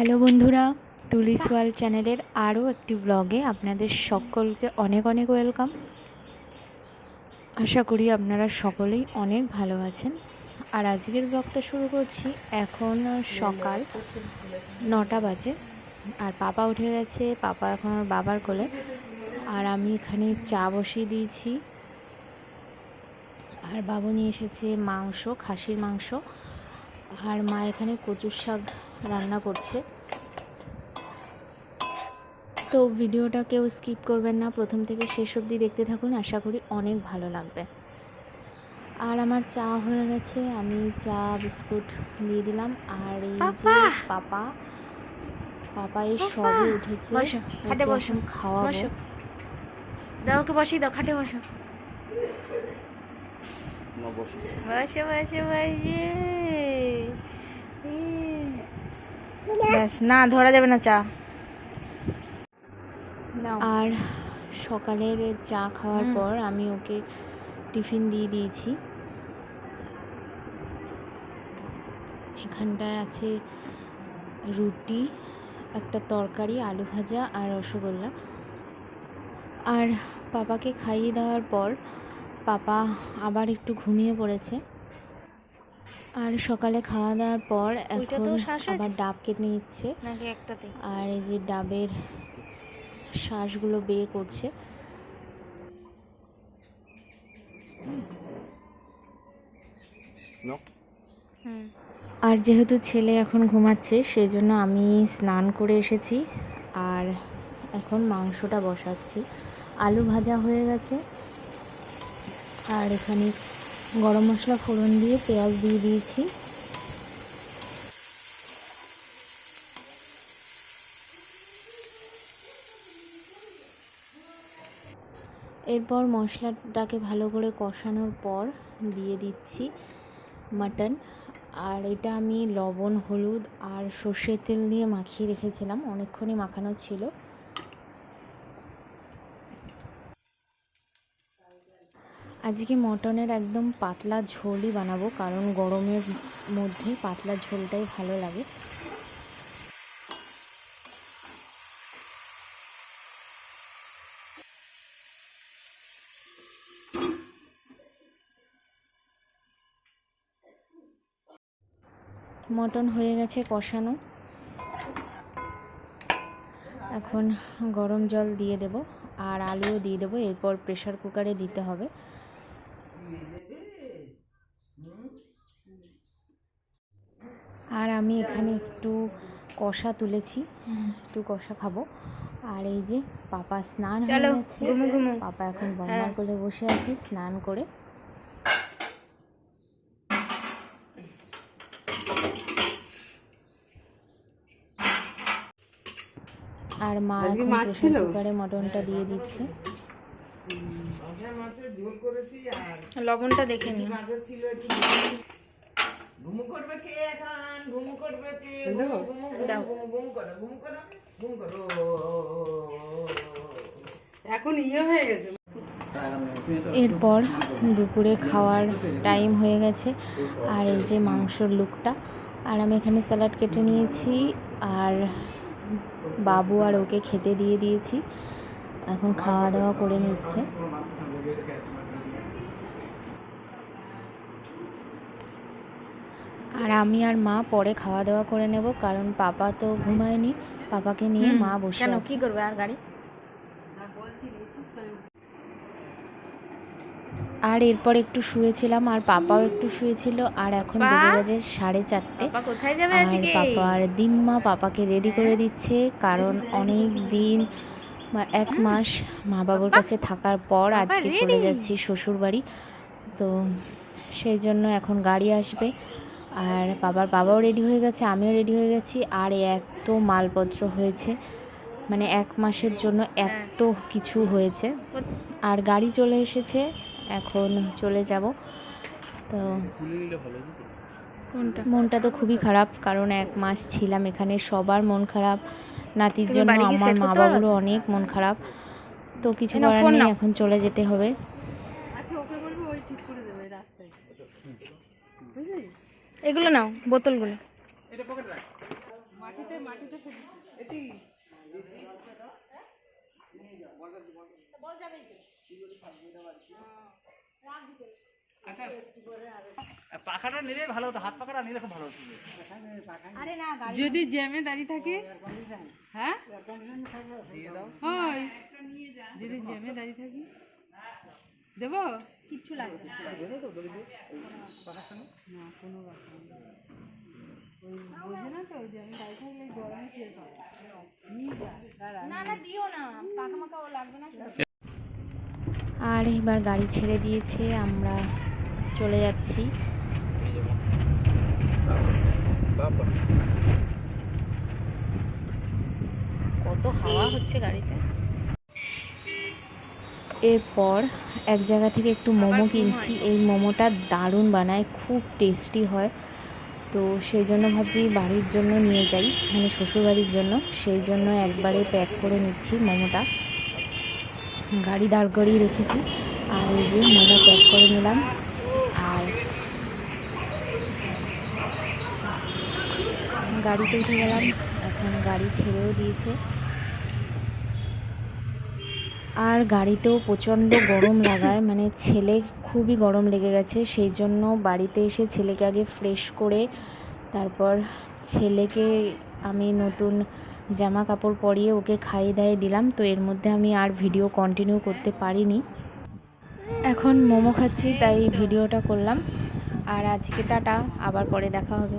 Hello বন্ধুরা, তুলিস world চ্যানেলের আরও একটি ব্লগে আপনাদের সকলকে অনেক অনেক ওয়েলকাম আশা করি আপনারা সকলেই অনেক ভালো আছেন। আর আজকের ব্লগটা শুরু করছি এখন সকাল নটা বাজে আর পাপা উঠে গেছে, পাপা এখন ওর বাবার কোলে। আর আমি এখানে চা বসিয়ে দিয়েছি। আর বাবু নিয়ে এসেছে মাংস, খাসির মাংস। আর মা এখানে কচুর শাক রান্না করছে। তো ভিডিওটা কেউ স্কিপ করবেন না। প্রথম থেকে শেষ অবধি দেখতে থাকুন। আশা করি অনেক ভালো লাগবে। আর আমার চা হয়ে গেছে। আমি চা বিস্কুট দিয়ে দিলাম। আর এই যে পাপা! পাপা এই সবে উঠেছে। খাটে বসো, খাওয়া বসো। দাও ওকে বসি দাও খাটে বসো। বসো বসো বসো। ব্যাস না ধরা যাবে না চা। আর সকালের চা খাওয়ার পর আমি ওকে টিফিন দিয়ে দিয়েছি। এখানটায় আছে রুটি একটা তরকারি আলু ভাজা আর রসগোল্লা। আর পাপাকে খাইয়ে দেওয়ার পর পাপা আবার একটু ঘুমিয়ে পড়েছে। আর সকালে খাওয়া দাওয়ার পর এখন? আবার ডাব কেটে নিচ্ছে। আর এই যে ডাবের শ্বাসগুলো বের করছে। হুম। আর যেহেতু ছেলে এখন ঘুমাচ্ছে সেই জন্য আমি স্নান করে এসেছি। আর এখন মাংসটা বসাচ্ছি। আলু ভাজা হয়ে গেছে। আর এখানে গরম মশলা ফোড়ন দিয়ে পেঁয়াজ দিয়ে দিয়েছি। এরপর মশলাটাকে ভালো করে কষানোর পর দিয়ে দিচ্ছি মাটন। আর এটা আমি লবণ, হলুদ আর সর্ষের তেল দিয়ে মাখিয়ে রেখেছিলাম। অনেকক্ষণই মাখানো ছিল। আজকে মটনের একদম পাতলা ঝোলই বানাবো, কারণ গরমের মধ্যে পাতলা ঝোলটাই ভালো লাগে। মটন হয়ে গেছে কষানো। এখন গরম জল দিয়ে দেব, আর আলুও দিয়ে দেবো, এরপর প্রেশার কুকারে দিতে হবে। আর আমি এখানে একটু কষা তুলেছি। একটু কষা খাব। আর এই যে পাপা স্নান হয়ে গেছে। পাপা এখন বন্যার কোলে বসে আছে স্নান করে। আর মা এখন কুকারে মটনটা দিয়ে দিচ্ছে। লবণটা দেখে নিও। ঘুমু করবে কে এখন? ঘুমু করবে কে? ঘুমু ঘুমু ঘুমু ঘুমু করো ঘুমু করো ঘুমু করো। এখন ইয়ে হয়ে গেছে। এরপর দুপুরে খাওয়ার টাইম হয়ে গেছে। আর এই যে মাংসর লুকটা। আর আমি এখানে স্যালাড কেটে নিয়েছি। আর বাবু আর ওকে খেতে দিয়ে দিয়েছি। এখন খাওয়া দাওয়া করে নিচ্ছে। আর আমি আর মা পরে খাওয়া দাওয়া করে নেব কারণ পাপা তো ঘুমায়নি। পাপাকে নিয়ে মা বসে কেন? কি করবে আর গাড়ি? আর এরপর একটু শুয়েছিলাম আর পাপাও একটু শুয়েছিল আর এখন বেজে গেছে সাড়ে চারটে। আর পাপা আর পাপার দিম্মা পাপাকে রেডি করে দিচ্ছে কারণ অনেক দিন এক মাস মা বাবার কাছে থাকার পর আজকে চলে যাচ্ছি শ্বশুর বাড়ি তো সেই জন্য এখন গাড়ি আসবে। আর বাবার বাবাও রেডি হয়ে গেছে আমিও রেডি হয়ে গেছি। আর এত মালপত্র হয়েছে মানে এক মাসের জন্য এত কিছু হয়েছে। আর গাড়ি চলে এসেছে এখন চলে যাব। তো মনটা তো খুবই খারাপ কারণ এক মাস ছিলাম এখানে সবার মন খারাপ। নাতির জন্য আমার মা বাবুরও অনেক মন খারাপ। তো কিছু করার নেই এখন চলে যেতে হবে। আচ্ছা ওকে বলব ওই ঠিক করে দেবে এগুলো নাও বোতলগুলো। মাটিতে আচ্ছা। পাখাটা নিলে ভালো হতো হাত পাখাটা নিলে খুব ভালো হতো। যদি জ্যামে দাঁড়িয়ে থাকিস। হ্যাঁ? হয়। যদি জ্যামে দাঁড়িয়ে থাকিস। দেবো? কিচ্ছু না। কোনো ব্যাপার না না দিও না। পাখা মাখা লাগবে না আর এবার গাড়ি ছেড়ে দিয়েছে আমরা চলে যাচ্ছি। কত হাওয়া হচ্ছে গাড়িতে। এরপর এক জায়গা থেকে একটু মোমো কিনছি। এই মোমোটা দারুণ বানায় খুব টেস্টি হয়। তো সেই জন্য ভাবছি বাড়ির জন্য নিয়ে যাই মানে শ্বশুরবাড়ির জন্য। সেই জন্য একবারে প্যাক করে নিচ্ছি মোমোটা। গাড়ি দাঁড় করিয়ে রেখেছি। আর এই যে মোমো প্যাক করে নিলাম আর গাড়িতে উঠে গেলাম। এখন গাড়ি ছেড়েও দিয়েছে। আর গাড়িতেও প্রচণ্ড গরম লাগায়। মানে ছেলে খুবই গরম লেগে গেছে। সেই জন্য বাড়িতে এসে ছেলেকে আগে ফ্রেশ করে তারপর ছেলেকে আমি নতুন জামা কাপড় পরিয়ে ওকে খাইয়ে দাইয়ে দিলাম। তো এর মধ্যে আমি আর ভিডিও কন্টিনিউ করতে পারিনি। এখন মোমো খাচ্ছি, তাই ভিডিওটা করলাম। আর আজকে টাটা, আবার পরে দেখা হবে।